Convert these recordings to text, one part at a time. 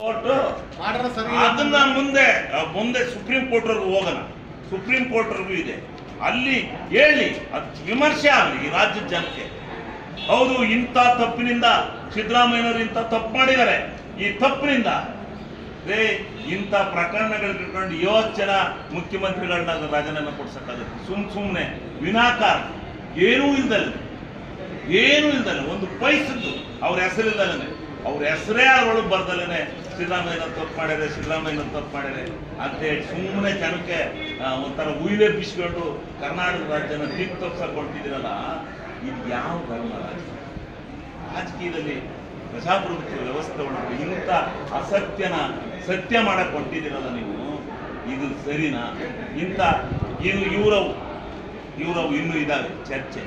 Court. ಅದನ್ನ ಮುಂದೆ ಮುಂದೆ ಸುಪ್ರೀಂ ಕೋರ್ಟ್ವರೆಗೂ ಹೋಗೋಣ. ಸುಪ್ರೀಂ ಕೋರ್ಟ್ವರೆಗೂ ಇದೆ. ಅಲ್ಲಿ ಹೇಳಿ ಅದು ವಿಮರ್ಶೆ ಆಗಲಿ ಈ ರಾಜ್ಯದ ಜನಕ್ಕೆ. ಹೌದು ಇಂಥ ತಪ್ಪಿನಿಂದ ಸಿದ್ದರಾಮಯ್ಯನವರು ಇಂಥ ತಪ್ಪು ಮಾಡಿದ್ದಾರೆ. ಈ ತಪ್ಪಿನಿಂದ. ರೇ ಇಂಥ ಪ್ರಕರಣಗಳು ಇಟ್ಕೊಂಡು ಇವತ್ತು ಜನ ಮುಖ್ಯಮಂತ್ರಿಗಳನ್ನ ರಾಜೀನಾಮೆ ಕೊಡ್ಸಕ್ಕಾಗುತ್ತೆ. ಸುಮ್ ಸುಮ್ಮನೆ ವಿನಾಕಾರ ಏನೂ ಇಲ್ದಲ್ಲ. ಏನೂ ಇಲ್ದಲ್ಲ. ಒಂದು ಪೈಸದ್ದು. ಅವ್ರ ಹೆಸರಿಲ್ದಲ್ಲೇ ಅವ್ರ ಹೆಸರೇ ಅದ್ರೊಳಗೆ ಬರ್ದಲೇ ಸಿದ್ದರಾಮಯ್ಯ ತಪ್ಪು ಮಾಡ್ಯಾರೆ ಶ್ರೀರಾಮಯ್ಯನ ತಪ್ಪು ಮಾಡ್ಯಾರೆ ಅಂತೇಳಿ ಸುಮ್ಮನೆ ಜನಕ್ಕೆ ಒಂಥರ ಉಯಿಲೆ ಬಿಸ್ಕೊಂಡು ಕರ್ನಾಟಕ ರಾಜ್ಯನ ತೀರ್ಪು ತಪ್ಸಕ್ ಕೊಡ್ತಿದ್ದೀರಲ್ಲ ಇದು ಯಾವ ಧರ್ಮ ರಾಜ್ಯ ರಾಜಕೀಯದಲ್ಲಿ ಪ್ರಜಾಪ್ರಭುತ್ವ ವ್ಯವಸ್ಥೆ ಒಳಗೆ ಇಂಥ ಅಸತ್ಯನ ಸತ್ಯ ಮಾಡಕ್ ಹೊಂಟಿದ್ದೀರಲ್ಲ ನೀವು ಇದು ಸರಿನಾ? ಇಂಥ ಇವು ಇವರವು ಇವರವು ಇನ್ನೂ ಇದಾವೆ ಚರ್ಚೆ.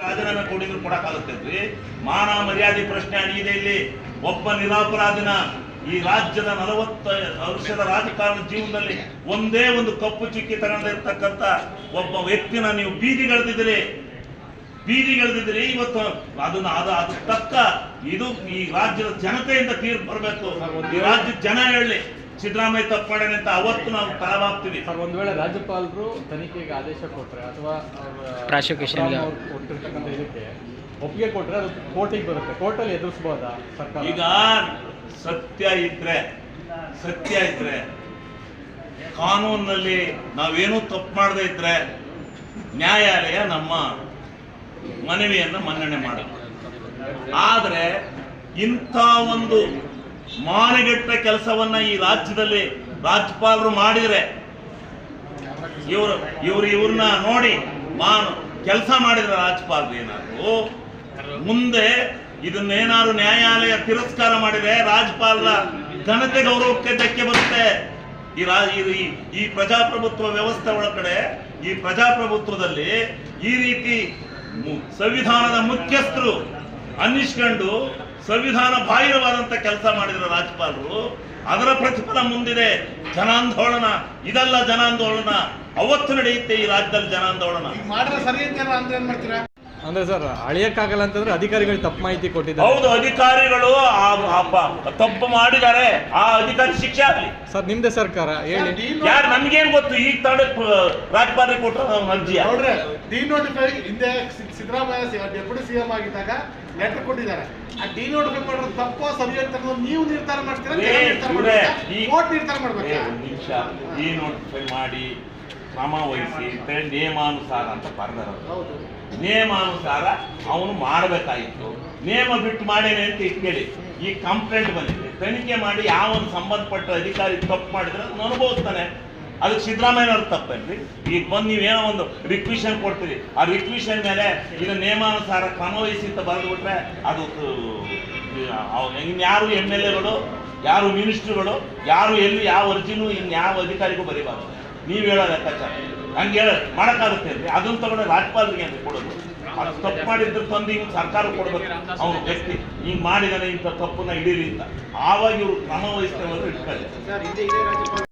ರಾಜನನ್ನ ಕೊಡಿದ್ರು ಕೊಡಕ್ಕಾಗುತ್ತೆ ಮಾನ ಮರ್ಯಾದೆ ಪ್ರಶ್ನೆ ಅಣಿಯಿದೆ ಇಲ್ಲಿ. ಒಬ್ಬ ನಿರಾಪರಾಧಿನ ಈ ರಾಜ್ಯದ ನಲವತ್ತ ವರ್ಷದ ರಾಜಕಾರಣ ಜೀವನದಲ್ಲಿ ಒಂದೇ ಒಂದು ಕಪ್ಪು ಚುಕ್ಕಿ ತಗೊಂಡಿರ್ತಕ್ಕಂಥ ಒಬ್ಬ ವ್ಯಕ್ತಿನ ನೀವು ಬೀದಿಗೆಳೆದಿದ್ದೀರಿ ಬೀದಿಗೆಳೆದಿದ್ದೀರಿ ಇವತ್ತು ಅದನ್ನ ಅದು ಅದು ತಕ್ಕ ಇದು ಈ ರಾಜ್ಯದ ಜನತೆಯಿಂದ ತೀರ್ಪು ಬರಬೇಕು. ಈ ರಾಜ್ಯದ ಜನ ಹೇಳಿ ಸಿದ್ದರಾಮಯ್ಯ ತಪ್ಪು ಮಾಡ್ಯಾನೆ ಅಂತ ಅವತ್ತು ನಾವು ತಳಬಾಗ್ತೀವಿ ಸರ್ ಒಂದು ವೇಳೆ ರಾಜ್ಯಪಾಲರು ತನಿಖೆಗೆ ಆದೇಶ ಕೊಟ್ಟರೆ ಅಥವಾ ಪ್ರಾಸಿಕ್ಯೂಷನ್. ಕೊಟ್ಟಿರ್ತಕ್ಕಂಥ ಇದಕ್ಕೆ ಒಪ್ಪಿಗೆ ಕೊಟ್ರೆ ಅದು ಕೋರ್ಟಿಗೆ ಬರುತ್ತೆ. ಕೋರ್ಟಲ್ಲಿ ಎದುರಿಸಬಹುದಾ ಸರ್ಕಾರ? ಈಗ ಸತ್ಯ ಇದ್ರೆ ಸತ್ಯ ಇದ್ರೆ ಕಾನೂನಿನಲ್ಲಿ ನಾವೇನು ತಪ್ಪು ಮಾಡದೇ ಇದ್ರೆ ನ್ಯಾಯಾಲಯ ನಮ್ಮ ಮನವಿಯನ್ನು ಮನ್ನಣೆ ಮಾಡ ಆದರೆ ಇಂಥ ಒಂದು ಮಾನಗೆಟ್ಟ ಕೆಲಸವನ್ನ ಈ ರಾಜ್ಯದಲ್ಲಿ ರಾಜ್ಯಪಾಲರು ಮಾಡಿದರೆ, ಇವರು ಇವ್ರು ಇವ್ರನ್ನ ನೋಡಿ ಮಾನು ಕೆಲಸ ಮಾಡಿದ್ರೆ ರಾಜ್ಯಪಾಲರು ಏನಾದ್ರು ಮುಂದೆ ಇದನ್ನೇನಾದ್ರು ನ್ಯಾಯಾಲಯ ತಿರಸ್ಕಾರ ಮಾಡಿದೆ ರಾಜ್ಯಪಾಲರ ಘನತೆ ಗೌರವಕ್ಕೆ ಧಕ್ಕೆ ಬರುತ್ತೆ. ಈ ಈ- ಪ್ರಜಾಪ್ರಭುತ್ವ ವ್ಯವಸ್ಥೆ ಒಳಗಡೆ, ಈ ಪ್ರಜಾಪ್ರಭುತ್ವದಲ್ಲಿ ಈ ರೀತಿ ಸಂವಿಧಾನದ ಮುಖ್ಯಸ್ಥರು ಅನ್ನಿಸ್ಕೊಂಡು ಸಂವಿಧಾನ ಬಾಹಿರವಾದಂತ ಕೆಲಸ ಮಾಡಿದ್ರು ರಾಜ್ಯಪಾಲರು ಅದರ ಪ್ರತಿಫಲ ಮುಂದಿದೆ. ಜನಾಂದೋಲನ ಇದಲ್ಲ ಜನಾಂದೋಲನ ಅವತ್ತು ನಡೆಯುತ್ತೆ ಈ ರಾಜ್ಯದಲ್ಲಿ ಜನಾಂದೋಲನ ಮಾಡಿದ್ರೆ ಸರಿ ಅಂತ ಏನ್ ಮಾಡ್ತೀರಾ? ಅಂದ್ರೆ ಸರ್ ಅಳಿಯಕ್ಕಾಗಲ್ಲ ಅಂತಂದ್ರೆ ಅಧಿಕಾರಿಗಳು ತಪ್ಪು ಮಾಹಿತಿ ಕೊಟ್ಟಿದ್ದಾರೆ. ಹೌದು ಅಧಿಕಾರಿಗಳು ತಪ್ಪು ಮಾಡಿದ್ದಾರೆ. ಆ ಅಧಿಕಾರಿ ಶಿಕ್ಷೆ ಆಗಲಿ. ಸರ್ ನಿಮ್ದೇ ಸರ್ಕಾರ ಹೇಳಿ. ಯಾರು ನಮ್ಗೇನ್ ಗೊತ್ತು? ಈಗ ತಡ ಕೊಟ್ಟರು ನಾವು ಅರ್ಜಿ ನೋಡ್ರಿ ಡಿನೋಟಿಫೈ ಹಿಂದೆ ಸಿದ್ದರಾಮಯ್ಯ ಡೆಪ್ಯೂಟಿ ಸಿಎಂ ಆಗಿದ್ದಾಗ ಲೆಟರ್ ಕೊಟ್ಟಿದ್ದಾರೆ. ಆ ಡಿನೋಟಿಫೈ ಮಾಡೋದು ತಪ್ಪು ಸರಿ ಅಂತ ನೀವು ನಿರ್ಧಾರ ಮಾಡ್ತೀರಾ ನಿರ್ಧಾರ ಮಾಡ್ಬೇಕು ಮಾಡ್ಬೇಕಾ? ಈ- ಕೋರ್ಟ್ ನಿರ್ಧಾರ ಏ, ನಿಮಿಷ. ಈ ನೋಟಿಫೈ ಮಾಡಿ. ಕ್ರಮ ವಹಿಸಿ ಅಂತೇಳಿ ನಿಯಮಾನುಸಾರ ಅಂತ ಬರ್ದಾರ ನಿಯಮಾನುಸಾರ ಅವನು ಮಾಡಬೇಕಾಗಿತ್ತು ನಿಯಮ ಬಿಟ್ಟು ಮಾಡೇನೆ ಅಂತ ಇಟ್ಕೇಳಿ. ಈ ಕಂಪ್ಲೇಂಟ್ ಬಂದಿದೆ. ತನಿಖೆ ಮಾಡಿ ಯಾವ ಸಂಬಂಧಪಟ್ಟ ಅಧಿಕಾರಿ ತಪ್ಪು ಮಾಡಿದ್ರೆ ಅದನ್ನ ಅನುಭವಿಸ್ತಾನೆ. ಅದಕ್ಕೆ ಸಿದ್ದರಾಮಯ್ಯನವ್ರ ತಪ್ಪೇನ್ರಿ? ಈಗ ಬಂದು ನೀವೇನೋ ಒಂದು ರಿಕ್ವಿಷನ್ ಕೊಡ್ತೀರಿ. ಆ ರಿಕ್ವಿಷನ್ ಮೇಲೆ ಇದು ನಿಯಮಾನುಸಾರ ಕ್ರಮ ವಹಿಸಿ ಅಂತ ಬರೆದ್ಬಿಟ್ರೆ ಅದು ಇನ್ಯಾರು ಎಂ ಎಲ್ ಎಗಳು ಯಾರು ಮಿನಿಸ್ಟ್ರುಗಳು ಯಾರು ಎಲ್ಲಿ ಯಾವ ಅರ್ಜಿನೂ ಇನ್ಯಾವ ಅಧಿಕಾರಿಗೂ ಬರೀಬಾರ್ದು. ನೀವು ಹೇಳೋ ಲೆಕ್ಕಾಚಾರ ಹಂಗೆ ಹೇಳ ಮಾಡೋಕ್ಕಾಗುತ್ತೆ ಅಂದ್ರೆ ಅದನ್ನ ತಗೊಂಡು ರಾಜ್ಯಪಾಲರಿಗೆ ಅಂತ ಕೊಡೋದು. ಅದು ತಪ್ಪು ಮಾಡಿದ್ರೆ ತಂದು ಇವ್ನು ಸರ್ಕಾರ ಕೊಡ್ಬೇಕು. ಅವ್ನು ವ್ಯಕ್ತಿ. ಹಿಂಗ್ ಮಾಡಿದಾನೆ ಇಂಥ ತಪ್ಪನ್ನ ಹಿಡೀಲಿ ಅಂತ. ಆವಾಗ ಇವ್ರು ಕ್ರಮ ವಹಿಸ್ತೇವೆ ಇಟ್ಕೊಳ್ಳಿ.